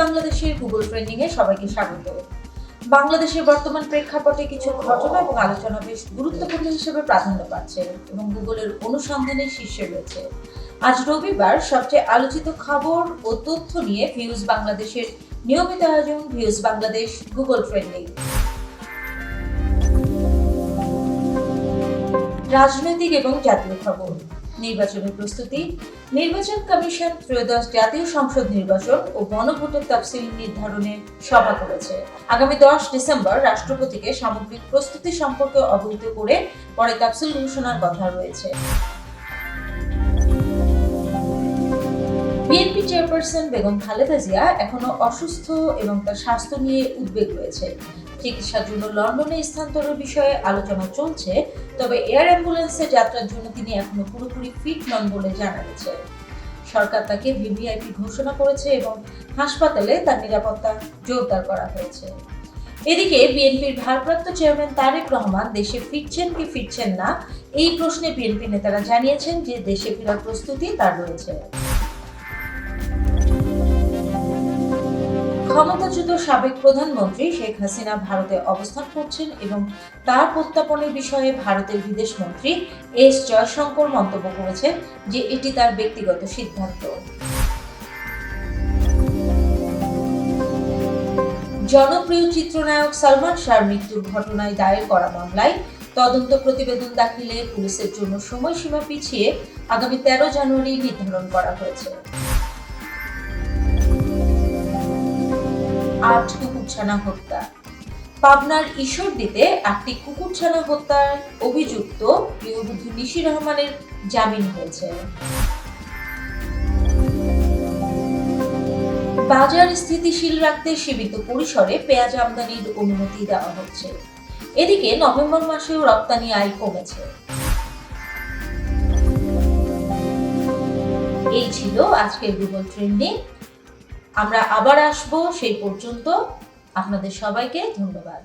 বাংলাদেশের Google trending এ সবাইকে স্বাগত। বাংলাদেশের বর্তমান প্রেক্ষাপটে কিছু ঘটনা এবং আলোচনা বেশ গুরুত্বপূর্ণ হিসেবে প্রাধান্য পাচ্ছে এবং গুগলের অনুসন্ধানের শীর্ষে রয়েছে। আজ রবিবার সবচেয়ে আলোচিত খবর ও তথ্য নিয়ে ভিউজ বাংলাদেশের নিয়মিত আয়োজন ভিউজ বাংলাদেশ গুগল ট্রেন্ডিং রাজনৈতিক এবং জাতীয় খবর। নির্বাচনের প্রস্তুতি, নির্বাচন কমিশন ত্রয়োদশ জাতীয় সংসদ নির্বাচন ও গণভোটের তফসিল নির্ধারণে সভা করেছে। আগামী দশ ডিসেম্বর রাষ্ট্রপতিকে সামগ্রিক প্রস্তুতি সম্পর্কে অবহিত করে পরে তফসিল ঘোষণার কথা রয়েছে। বিএনপি চেয়ারপারসন বেগম খালেদা জিয়া এখনও অসুস্থ এবং তার স্বাস্থ্য নিয়ে উদ্বেগ রয়েছে। চিকিৎসার জন্য লন্ডনে স্থানান্তরের বিষয়ে আলোচনা চলছে, তবে এয়ার অ্যাম্বুলেন্সে যাত্রার জন্য তিনি এখনও পুরোপুরি ফিট নন বলে জানা গেছে। সরকার তাকে ভিভিআইপি ঘোষণা করেছে এবং হাসপাতালে তার নিরাপত্তা জোরদার করা হয়েছে। এদিকে বিএনপির ভারপ্রাপ্ত চেয়ারম্যান তারেক রহমান দেশে ফিরছেন কি ফিরছেন না, এই প্রশ্নে বিএনপি নেতারা জানিয়েছেন যে দেশে ফেরার প্রস্তুতি তার রয়েছে। ক্ষমতাচ্যুত সাবেক প্রধানমন্ত্রী শেখ হাসিনা ভারতে অবস্থান করছেন এবং তার প্রত্যাপনের বিষয়ে ভারতের বিদেশ মন্ত্রী এস জয়শঙ্কর মন্তব্য করেছেন যে এটি তার ব্যক্তিগত সিদ্ধান্ত। জনপ্রিয় চিত্রনায়ক সালমান শাহর মৃত্যুর ঘটনায় দায়ের করা মামলায় তদন্ত প্রতিবেদন দাখিলে পুলিশের জন্য সময়সীমা পিছিয়ে আগামী তেরো জানুয়ারি নির্ধারণ করা হয়েছে। আট কুকুরছানা হত্যা। পাবনার ঈশ্বরদীতে একটি কুকুরছানা হত্যার অভিযুক্ত গৃহবধূ নিশি রহমানের জামিন হয়েছে। বাজার স্থিতিশীল রাখতে সীমিত পরিসরে পেঁয়াজ আমদানির অনুমতি দেওয়া হচ্ছে। এদিকে নভেম্বর মাসেও রপ্তানি আয় কমেছে। এই ছিল আজকের গুগল ট্রেন্ডিং আমরা আবার আসব সেই পর্যন্ত আপনাদের সবাইকে ধন্যবাদ।